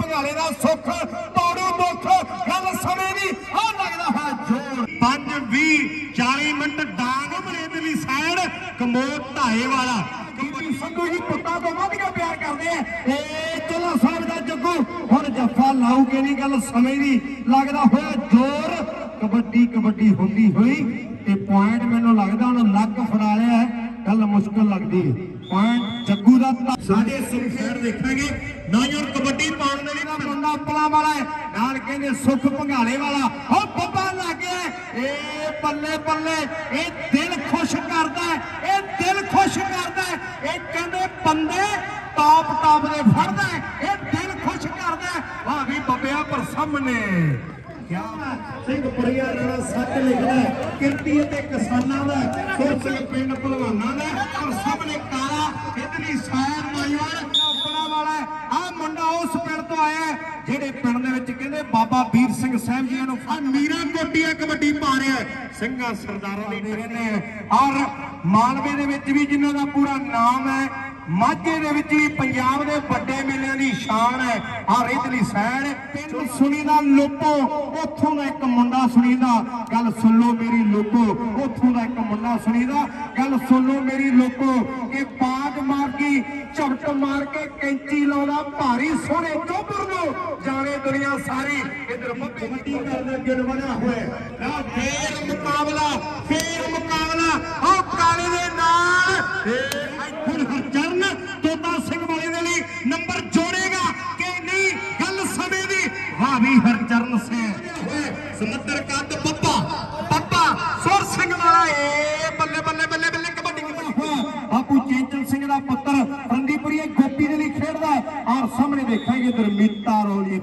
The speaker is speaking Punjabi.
ਭਗਾਲੇ ਦਾ ਸੁੱਖ ਤੋੜੂ ਮੁੱਖ, ਗੱਲ ਸਮੇਂ ਦੀ ਆ ਲੱਗਦਾ ਹੈ ਜੋਰ। 5 20 40 ਮਿੰਟ ਡਾਂਗ ਬਰੇਦਲੀ ਸਾਈਡ ਕਮੋਟ ਢਾਏ ਵਾਲਾ। ਬੀਬੀ ਸੰਧੂ ਜੀ ਪੁੱਤਾਂ ਤੋਂ ਵੱਧ ਕੇ ਪਿਆਰ ਕਰਦੇ ਆ। ਏ ਚਲੋ ਸਾਹਿਬ ਦਾ ਜੱਗੂ, ਹੁਣ ਜੱਫਾ ਲਾਊਗੇ ਨਹੀਂ, ਗੱਲ ਸਮੇਂ ਦੀ। ਲੱਗਦਾ ਹੋਇਆ ਜੋਰ, ਕਬੱਡੀ ਕਬੱਡੀ ਹੁੰਦੀ ਹੋਈ, ਤੇ ਪੁਆਇੰਟ ਮੈਨੂੰ ਲੱਗਦਾ ਹੁਣ ਲੱਗ ਫੜਾ ਲਿਆ ਗੱਲ ਮੁਸ਼ਕਲ ਲੱਗਦੀ ਹੈ। ਪੁਆਇੰਟ ਜੱਗੂ ਦਾ ਤਾਂ- ਦੇਖਾਂਗੇ ਨੌਜਵਾਨ ਕਬੱਡੀ ਪਾਉਣ ਦੇ ਲਈ ਨਾ ਪਲਾ ਵਾਲਾ ਹੈ ਨਾਲ ਕਹਿੰਦੇ ਸੁਖ ਭੰਗਾਲੇ ਵਾਲਾ ਉਹ ਬੱਬਾ ਲੱਗ ਗਿਆ ਹੈ। ਪੱਲੇ ਬੱਲੇ ਇਹ ਦਿਲ ਖੁਸ਼ ਕਰਦਾ ਹੈ, ਇਹ ਦਿਲ ਖੁਸ਼ ਕਰਦਾ ਹੈ। ਇਹ ਕਹਿੰਦੇ ਬੰਦੇ ਟਾਪ ਟਾਪ ਦੇ ਫੜਦਾ ਹੈ, ਇਹ ਦਿਲ ਖੁਸ਼ ਕਰਦਾ ਹੈ। ਵਾਹ ਵੀ ਬੱਬਿਆ ਪਰ ਸਾਹਮਣੇ ਕਿਆ ਸਿੰਘ ਪੁਰੀਆ ਰਾਣਾ ਸੱਚ ਲਿਖਦਾ ਹੈ, ਕਿਰਤੀ ਅਤੇ ਕਿਸਾਨਾਂ ਦਾ ਸੁਰ ਸਿੰਘ ਪਿੰਡ ਭਲਵਾਨਾਂ ਦਾ ਔਰ ਸਾਹਮਣੇ ਕਾਲਾ ਇਤਨੀ ਸਾਇਰ ਨੌਜਵਾਨ ਆਪਣਾ ਵਾਲਾ ਆ ਮੁੰਡਾ ਉਸ ਪਿੰਡ ਤੋਂ ਆਇਆ ਜਿਹੜੇ ਪਿੰਡ ਦੇ ਵਿੱਚ ਕਹਿੰਦੇ ਬਾਬਾ ਵੀਰ ਸਿੰਘ ਸਾਹਿਬ ਜੀ ਨੂੰ ਆ ਮੀਰਾ ਕੋਟੀਆ ਕਬੱਡੀ ਪਾ ਰਿਹਾ। ਸਿੰਘਾਂ ਸਰਦਾਰਾਂ ਦੀ ਕਹਿੰਦੇ ਔਰ ਮਾਲਵੇ ਦੇ ਵਿੱਚ ਵੀ ਜਿਨ੍ਹਾਂ ਦਾ ਪੂਰਾ ਨਾਮ ਹੈ ਮਾਝੇ ਦੇ ਵਿੱਚ ਵੀ ਪੰਜਾਬ ਦੇ ਵੱਡੇ ਮੇਲਿਆਂ ਦੀ ਸ਼ਾਨ ਹੈ ਆ ਰੇਤਲੀ ਸੈਣ ਪਿੰਡ ਸੁਣੀਦਾ ਲੋਕੋ ਉੱਥੋਂ ਦਾ ਇੱਕ ਮੁੰਡਾ ਸੁਣੀਦਾ ਗੱਲ ਸੁਣ ਲਓ ਮੇਰੀ ਲੋਕੋ ਉੱਥੋਂ ਦਾ ਇੱਕ ਮੁੰਡਾ ਸੁਣੀਦਾ ਗੱਲ ਸੁਣ ਲਓ ਮੇਰੀ ਲੋਕੋ ਕਿ ਬਾਗ ਮਾਰ ਕੇ, ਝਪਟ ਮਾਰ ਕੇ ਕੈਂਚੀ ਲਾਉਂਦਾ, ਭਾਰੀ ਸੋਹਣੇ ਚੋਬਰ ਨੂੰ। ਜਾਣੇ ਦੁਨੀਆ ਸਾਰੀ, ਇਧਰ ਕਬੱਡੀ ਕਰਦਾ ਗਿਣ ਬਣਿਆ ਹੋਇਆ ਨਾ ਦੀ ਹਰਚਰਨ ਸਿੰਘ ਸਮੁੰਦਰ ਕੱਦ ਪੱਪਾ ਪੱਪਾ, ਸੁਰ ਸਿੰਘ ਵਾਲਾ ਏ। ਬੱਲੇ ਬੱਲੇ ਬੱਲੇ ਬੱਲੇ, ਕਬੱਡੀ ਕਬੱਡੀ ਬਾਪੂ ਚੇਂਚਲ ਸਿੰਘ ਦਾ ਪੁੱਤਰ ਰੰਦੀਪੁਰੀ ਗੋਪੀ ਦੇ ਲਈ ਖੇਡਦਾ ਔਰ ਸਾਹਮਣੇ ਦੇਖਾਂਗੇ ਦਰਮੀਤਾ ਮੀਤਾ ਰੋਲੀ